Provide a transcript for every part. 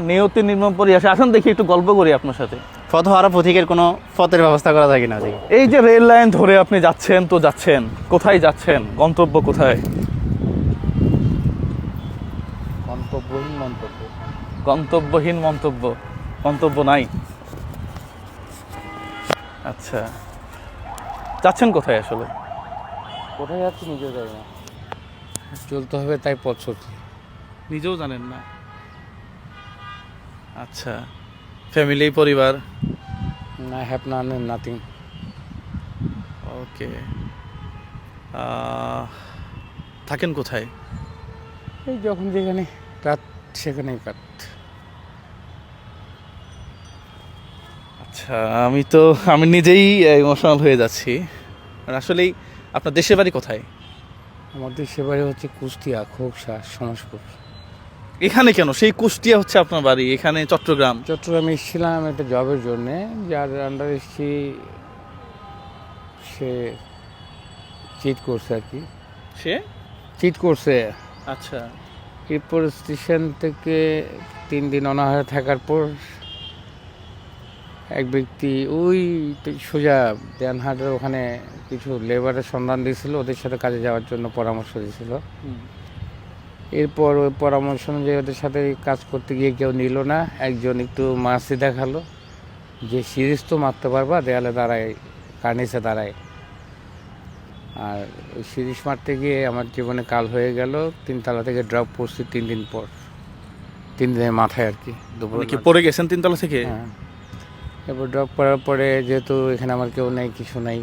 নিয়তি নির্মম পরিহাসে আসেন দেখি একটু গল্প করি আপনার সাথে। ফত পথহারা পথিকের কোনো পথের ব্যবস্থা করা থাকে না এই যে রেল লাইন ধরে আপনি যাচ্ছেন তো যাচ্ছেন। কোথায় যাচ্ছেন? গন্তব্য কোথায়? গন্তব্যহীন মন্তব্য। গন্তব্যহীন মন্তব্য। গন্তব্য নাই। আচ্ছা। যাচ্ছেন কোথায় আসলে? কোথায় যাচ্ছি নিজেও জানি না। চলতে হবে তাই পথ নিজেও জানেন না। আচ্ছা। ফ্যামিলি পরিবার? না হ্যাভ না নাথিং ওকে থাকেন কোথায়? এই যখন যেখানে রাত সেখানেই কাট। আচ্ছা আমি তো আমি নিজেই ইমোশনাল হয়ে যাচ্ছি। আর আসলেই আপনার দেশের বাড়ি কোথায়? আমার দেশের বাড়ি হচ্ছে কুষ্টিয়া খোকসা সমাজপুর এখানে কেন? সেই কুষ্টিয়া হচ্ছে আপনার বাড়ি এখানে চট্টগ্রাম। চট্টগ্রামে এসেছিলাম একটা জবের জন্যে যার আন্ডার এসেছি সে চিট করছে আর কি। সে? চিট করছে। আচ্ছা। এরপর স্টেশন থেকে তিন দিন অনাহারে থাকার পর এক ব্যক্তি ওই সোজা দেনহাটের ওখানে কিছু লেবারের সন্ধান দিয়েছিল ওদের সাথে কাজে যাওয়ার জন্য পরামর্শ দিয়েছিল। এরপর ওই পরামর্শ অনুযায়ী ওদের সাথে কাজ করতে গিয়ে কেউ নিল না। একজন একটু মাসি দেখাল। যে সিরিজ তো মারতে পারবা দেয়ালে দাঁড়ায় কার্নিসে দাঁড়ায়। আর ওই সিরিজ মারতে গিয়ে আমার জীবনে কাল হয়ে গেল তিনতলা থেকে ড্রপ করছি তিন দিন পর। তিন দিনের মাথায় আর কি দুপুর কি পড়ে গেছেন তিনতলা থেকে? হ্যাঁ। এরপর ড্রপ করার পরে যেহেতু এখানে আমার কেউ নেই কিছু নেই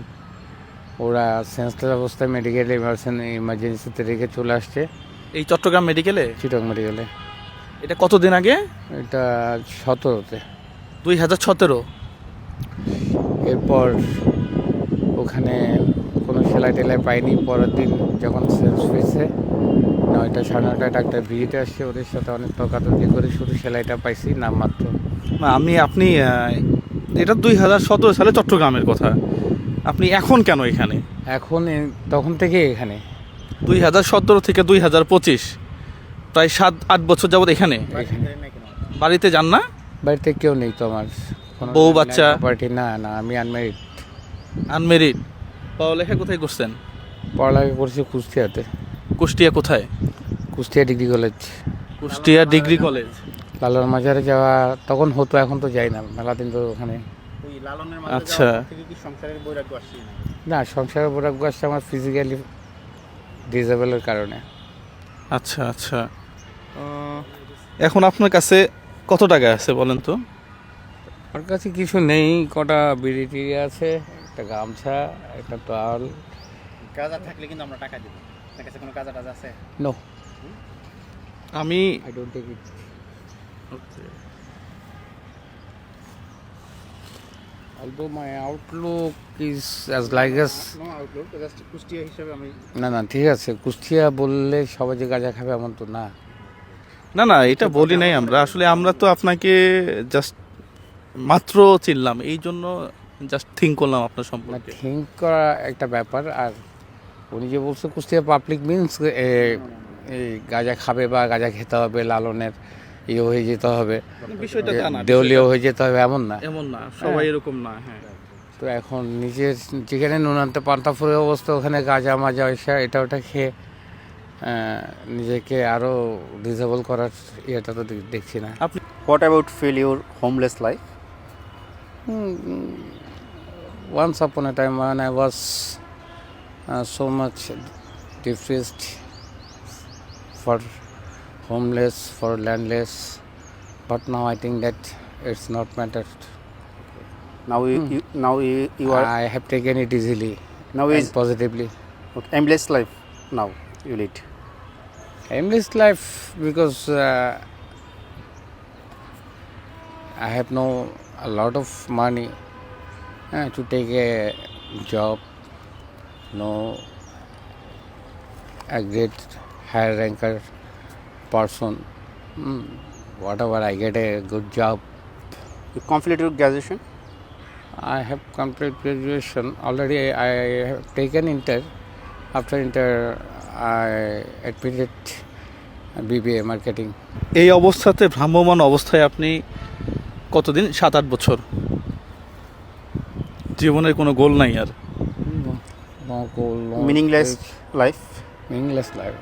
ওরা সেন্সলেস অবস্থায় মেডিকেল ইমার্জেন্সিতে রেখে চলে আসছে। এই চট্টগ্রাম মেডিকেলে চিটং মেডিকেলে এটা কতদিন আগে? এটা সতেরোতে। দুই হাজার সতেরো? এরপর ওখানে কোনো সেলাই টেলাই পাইনি। পরের দিন যখন সেন্স হয়েছে নয়টা সাড়ে নয়টায় ডাক্তার ভিজিটে আসছে ওদের সাথে অনেক তর্কাতর্কি করে শুধু সেলাইটা পাইছি নামমাত্র। না আমি আপনি এটা দুই হাজার সতেরো সালে চট্টগ্রামের কথা। আপনি এখন কেন এখানে? এখন তখন থেকে এখানে। দুই হাজার সতেরো থেকে দুই হাজার পঁচিশ। প্রায় সাত আট বছর যাবত এখানে। এখানে বাড়িতে যান না? বাড়িতে কেউ নেই তো আমার। বউ বাচ্চা? প্রপার্টি না না আমি আনমেরিড আনমেরিড পড়ালেখা কোথায় করছেন? পড়ালেখা করছি কুষ্টিয়াতে। কুষ্টিয়া কোথায়? Kushtia degree college. Kushtia degree college. Lalon মাজারে যাওয়া তখন হতো এখন তো যাই না। মেলা দিন তো ওখানে। আচ্ছা। মাঝে থেকে কি সংসারের বৈরাগ্য আসছে না? না সংসারের বৈরাগ্য আসছে আমার ফিজিক্যালি ডিসেবলের কারণে। আচ্ছা আচ্ছা। এখন আপনার কাছে কত টাকা আছে বলেন তো? আমার কাছে কিছু নেই কটা বিড়ি টিড়ি আছে একটা গামছা একটা টাওয়াল গাঁজা থাকলে কিন্তু আমরা টাকা দিব। আপনার কাছে কোনো গাঁজা টাজা আছে? নো আমি I don't take it although my outlook is as like as no outlook just Kushtia হিসেবে আমি না না ঠিক আছে। কুষ্টিয়া বললে সবাই যে গাঁজা খাবে এমন তো না। না না এটা বলি নাই আমরা। আসলে আমরা তো আপনাকে জাস্ট মাত্র চিনলাম। এই জন্য জাস্ট থিঙ্ক করলাম আপনার সম্পর্কে। থিঙ্ক করা একটা ব্যাপার। আর উনি যে বলছে কুষ্টিয়া পাবলিক মিনস এই গাঁজা খাবে বা গাঁজা খেতে হবে লালনের ইয়ে হয়ে যেতে হবে। না দেউলিয়া হয়ে যেতে হবে এমন না। এমন না সবাই এরকম না হ্যাঁ। তো এখন নিজের যেখানে নুনান্তে পান্তা ফুরের অবস্থা ওখানে গাঁজা মাজা এসা এটা ওটা খেয়ে নিজেকে আরও ডিসেবল করার ইয়েটা তো দেখছি না। আপনি what about feel your homeless life once upon a time when I was uh, so much depressed for homeless, for landless. But now I think that it's not mattered. Now you, hmm. you now you, you are I have taken it easily now and is positively. okay, endless life. Now you lead. Aimless life because uh, I have no a lot of money uh, to take a job, no a great higher ranker. person. Mm, whatever I get a good job. You completed graduation? I have completed graduation. Already I have taken inter. After inter, I admitted BBA marketing এই অবস্থাতে ভ্রাম্যমান অবস্থায় আপনি কতদিন সাত আট বছর জীবনের কোনো গোল নাই আর মিনিংলেস লাইফ মিনিংলেস লাইফ